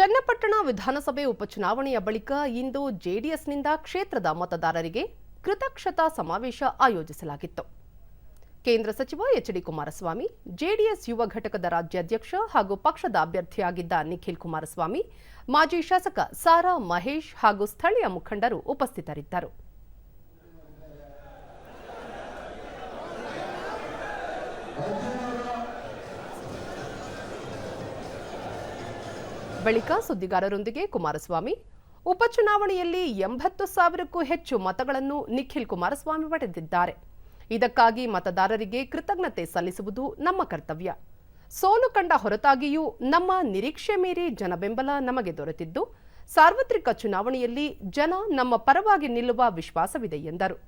ಚನ್ನಪಟ್ಟಣ ವಿಧಾನಸಭೆ ಉಪಚುನಾವಣೆಯ ಬಳಿಕ ಇಂದು ಜೆಡಿಎಸ್ನಿಂದ ಕ್ಷೇತ್ರದ ಮತದಾರರಿಗೆ ಕೃತಕ್ಷತಾ ಸಮಾವೇಶ ಆಯೋಜಿಸಲಾಗಿತ್ತು. ಕೇಂದ್ರ ಸಚಿವ ಎಚ್ ಡಿ ಕುಮಾರಸ್ವಾಮಿ, ಜೆಡಿಎಸ್ ಯುವ ಘಟಕದ ರಾಜ್ಯಾಧ್ಯಕ್ಷ ಹಾಗೂ ಪಕ್ಷದ ಅಭ್ಯರ್ಥಿಯಾಗಿದ್ದ ನಿಖಿಲ್ ಕುಮಾರಸ್ವಾಮಿ, ಮಾಜಿ ಶಾಸಕ ಸಾರಾ ಮಹೇಶ್ ಹಾಗೂ ಸ್ಥಳೀಯ ಮುಖಂಡರು ಉಪಸ್ಥಿತರಿದ್ದರು. ಬಳಿಕ ಸುದ್ದಿಗಾರರೊಂದಿಗೆ ಕುಮಾರಸ್ವಾಮಿ. ಉಪಚುನಾವಣೆಯಲ್ಲಿ ಎಂಬತ್ತು ಸಾವಿರಕ್ಕೂ ಹೆಚ್ಚು ಮತಗಳನ್ನು ನಿಖಿಲ್ ಕುಮಾರಸ್ವಾಮಿ ಪಡೆದಿದ್ದಾರೆ. ಇದಕ್ಕಾಗಿ ಮತದಾರರಿಗೆ ಕೃತಜ್ಞತೆ ಸಲ್ಲಿಸುವುದು ನಮ್ಮ ಕರ್ತವ್ಯ. ಸೋಲು ಕಂಡ ಹೊರತಾಗಿಯೂ ನಮ್ಮ ನಿರೀಕ್ಷೆ ಮೀರಿ ಜನಬೆಂಬಲ ನಮಗೆ ದೊರೆತಿದ್ದು, ಸಾರ್ವತ್ರಿಕ ಚುನಾವಣೆಯಲ್ಲಿ ಜನ ನಮ್ಮ ಪರವಾಗಿ ನಿಲ್ಲುವ ವಿಶ್ವಾಸವಿದೆ ಎಂದರು.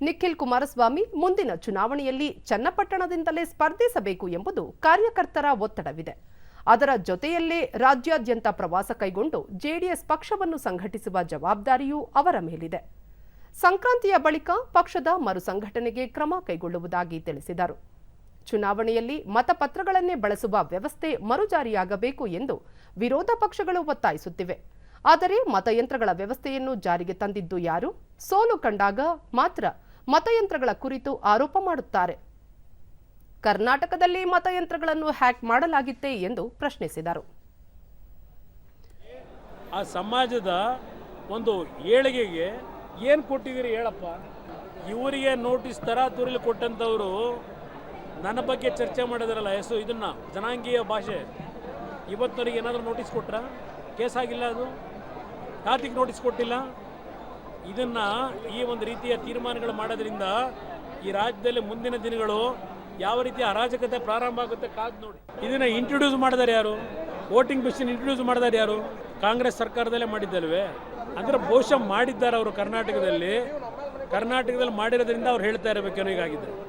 ನಿಖಿಲ್ ಕುಮಾರಸ್ವಾಮಿ ಮುಂದಿನ ಚುನಾವಣೆಯಲ್ಲಿ ಚನ್ನಪಟ್ಟಣದಿಂದಲೇ ಸ್ಪರ್ಧಿಸಬೇಕು ಎಂಬುದು ಕಾರ್ಯಕರ್ತರ ಒತ್ತಡವಿದೆ. ಅದರ ಜೊತೆಯಲ್ಲೇ ರಾಜ್ಯಾದ್ಯಂತ ಪ್ರವಾಸ ಕೈಗೊಂಡು ಜೆಡಿಎಸ್ ಪಕ್ಷವನ್ನು ಸಂಘಟಿಸುವ ಜವಾಬ್ದಾರಿಯೂ ಅವರ ಮೇಲಿದೆ. ಸಂಕ್ರಾಂತಿಯ ಬಳಿಕ ಪಕ್ಷದ ಮರುಸಂಘಟನೆಗೆ ಕ್ರಮ ಕೈಗೊಳ್ಳುವುದಾಗಿ ತಿಳಿಸಿದರು. ಚುನಾವಣೆಯಲ್ಲಿ ಮತಪತ್ರಗಳನ್ನೇ ಬಳಸುವ ವ್ಯವಸ್ಥೆ ಮರುಜಾರಿಯಾಗಬೇಕು ಎಂದು ವಿರೋಧ ಪಕ್ಷಗಳು ಒತ್ತಾಯಿಸುತ್ತಿವೆ. ಆದರೆ ಮತಯಂತ್ರಗಳ ವ್ಯವಸ್ಥೆಯನ್ನು ಜಾರಿಗೆ ತಂದಿದ್ದು ಯಾರು? ಸೋಲು ಕಂಡಾಗ ಮಾತ್ರ ಮತಯಂತ್ರಗಳ ಕುರಿತು ಆರೋಪ ಮಾಡುತ್ತಾರೆ. ಕರ್ನಾಟಕದಲ್ಲಿ ಮತಯಂತ್ರಗಳನ್ನು ಹ್ಯಾಕ್ ಮಾಡಲಾಗಿತ್ತೇ ಎಂದು ಪ್ರಶ್ನಿಸಿದರು. ಆ ಸಮಾಜದ ಒಂದು ಏಳಿಗೆಗೆ ಏನು ಕೊಟ್ಟಿದ್ದೀರಿ ಹೇಳಪ್ಪ? ಇವರಿಗೆ ನೋಟಿಸ್ ತರಾತುರಿಲಿ ಕೊಟ್ಟಂಥವರು ನನ್ನ ಬಗ್ಗೆ ಚರ್ಚೆ ಮಾಡಿದಾರಲ್ಲ ಹೆಸರು ಇದನ್ನ ಜನಾಂಗೀಯ ಭಾಷೆ. ಇವತ್ತಿನವರಿಗೆ ಏನಾದರೂ ನೋಟಿಸ್ ಕೊಟ್ರಾ? ಕೇಸ್ ಆಗಿಲ್ಲ ಅದು? ಕಾರ್ತಿಕ್ ನೋಟಿಸ್ ಕೊಟ್ಟಿಲ್ಲ? ಇದನ್ನು ಈ ಒಂದು ರೀತಿಯ ತೀರ್ಮಾನಗಳು ಮಾಡೋದ್ರಿಂದ ಈ ರಾಜ್ಯದಲ್ಲಿ ಮುಂದಿನ ದಿನಗಳು ಯಾವ ರೀತಿ ಅರಾಜಕತೆ ಪ್ರಾರಂಭ ಆಗುತ್ತೆ ಕಾದ್ ನೋಡಿ. ಇದನ್ನ ಇಂಟ್ರೊಡ್ಯೂಸ್ ಮಾಡಿದಾರೆ ಯಾರು? ವೋಟಿಂಗ್ ಮಿಷಿನ್ ಇಂಟ್ರೊಡ್ಯೂಸ್ ಮಾಡಿದಾರೆ ಯಾರು? ಕಾಂಗ್ರೆಸ್ ಸರ್ಕಾರದಲ್ಲೇ ಮಾಡಿದ್ದಲ್ವೇ? ಅಂದ್ರೆ ಬಹುಶಃ ಮಾಡಿದ್ದಾರೆ ಅವರು ಕರ್ನಾಟಕದಲ್ಲಿ. ಕರ್ನಾಟಕದಲ್ಲಿ ಮಾಡಿರೋದ್ರಿಂದ ಅವ್ರು ಹೇಳ್ತಾ ಇರಬೇಕೇನೋ ಹೀಗಾಗಿದೆ.